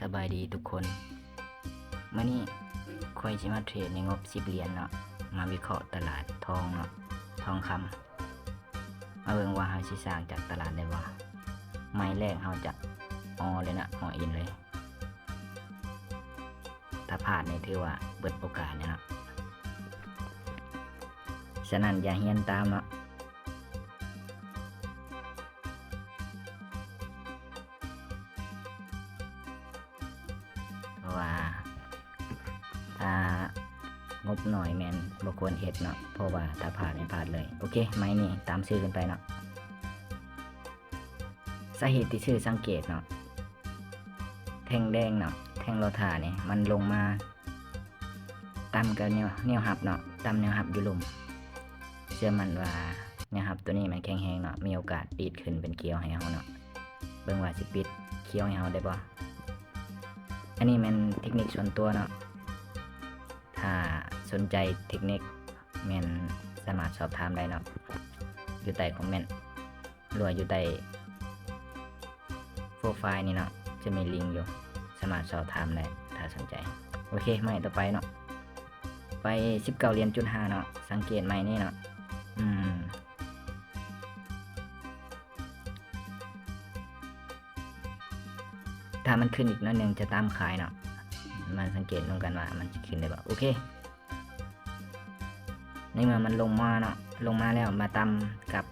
สบายดีทุกคนเมื่อนี้คอยจิมาเทรดในงบสิบเหรียญเนาะมาวิเคราะห์ตลาดทองเนาะทองคำมาเบิ่งว่าเฮาสิสร้างจากตลาดได้บ่ไม้แรกเฮาจะออเลยนะอออินเลย ถ้าพลาดนี่ถือว่าเบิดโอกาสนี่ยเนาะฉะนั้นอย่าเฮียนตามเนาะ ราะว่าถ้างบหน่อยแมนบควรเห็ดเนาะเพราะว่าถ้าผ่านไม่ผ่านเลย โอเคไม้นี่ตามชื่อกันไปเนาะสาเหตุที่ชื่อสังเกตเนาะแทงแดงเนาะแทงโลธาเนี่ยมันลงมาตามกับแนวแนวหับเนาะตามแนวหับอยู่ลุมเชื่อมันว่าแนวหับตัวนี้มันแข็งแรงเนาะมีโอกาสปีดขึ้นเป็นเคี้ยวให้เฮาเนาะเบิ่งว่าสิปิดเคี้ยวให้เฮาได้บ่ อันนี้มันเทคนิคส่วนตัวเนาะ ถ้าสนใจเทคนิคแมนสามารถสอบถามได้เนาะ อยู่ใต้คอมเมนต์หรือว่าอยู่ใต้โปรไฟล์นี่เนาะ จะมีลิงก์อยู่ สามารถสอบถามได้ ถ้าสนใจ โอเคไม่ต่อไปเนาะ ไป 19เหรียญจุดห้าเนาะ สังเกตไหมนี่เนาะ อืม ถ้ามันขึ้นอีกน้อยหนึ่งจะตามขายเนาะมันสังเกตลงกันว่ามันจะขึ้นได้บ่ะโอเคในเมื่อมันลงมาเนาะลงมาแล้วมาตามกับ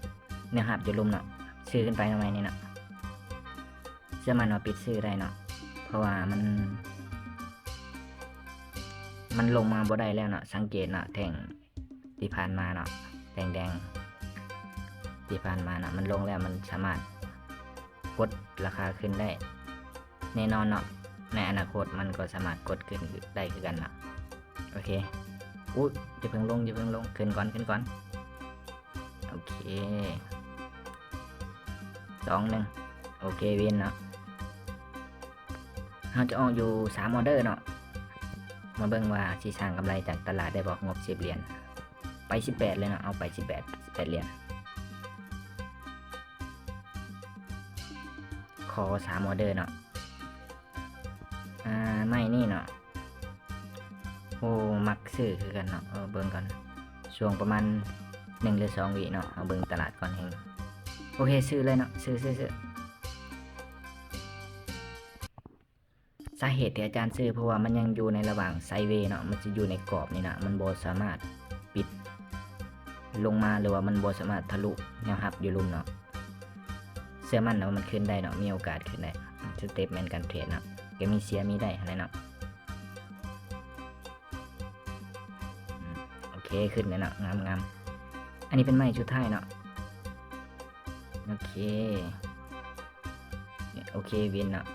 เนื้อหับอยู่ลุมเนาะซื้อขึ้นไปทำไมนี่เนาะเชื่อมันว่าปิดซื้อได้เนาะเพราะว่ามัน มันลงมาบ่ได้แล้วเนาะสังเกตเนาะแท่งที่ผ่านมาเนาะแดงแดงที่ผ่านมาเนาะมันลงแล้วมันสามารถกดราคาขึ้นได้ แน่นอนเนาะในอนาคตมันก็สามารถกดขึ้นได้คือกันเนาะโอเคอุ้ยอย่าเพิ่งลงอย่าเพิ่งลงขึ้นก่อนขึ้นก่อนโอเคสองหนึ่งโอเควินเนาะเราจะออกอยู่สามออเดอร์เนาะมาเบิ่งว่าสิสร้างกำไรจากตลาดได้บอกงบสิบเหรียญไปสิบแปดเลยเนาะเอาไปสิบแปดสิบแปดเหรียญขอสามออเดอร์เนาะ อ่าไม่นี่เนาะโอ้มักซื้อคือกันเนาะเออเบิ่งก่อนช่วงประมาณหนึ่งหรือสองวิเนาะเอาเบิ่งตลาดก่อนเฮงโอเคซื้อเลยเนาะซื้อซื้อซื้อสาเหตุที่อาจารย์ซื้อเพราะว่ามันยังอยู่ในระหว่างไซเวเนาะมันจะอยู่ในกรอบนี่นะมันโบสามารถปิด ลงมาหรือว่ามันโบสามารถทะลุแนวหับอยู่ลุมเนาะเสื้อมันเนาะมันขึ้นได้เนาะมีโอกาสขึ้นได้สเต็ปแมนการเทรดเนาะ ก็มีเสียมีได้อะไรเนาะโอเคขึ้นเลยเนาะงามงามอันนี้เป็นไม้ชุดท้ายเนาะโอเค โอเคเวียนเนาะ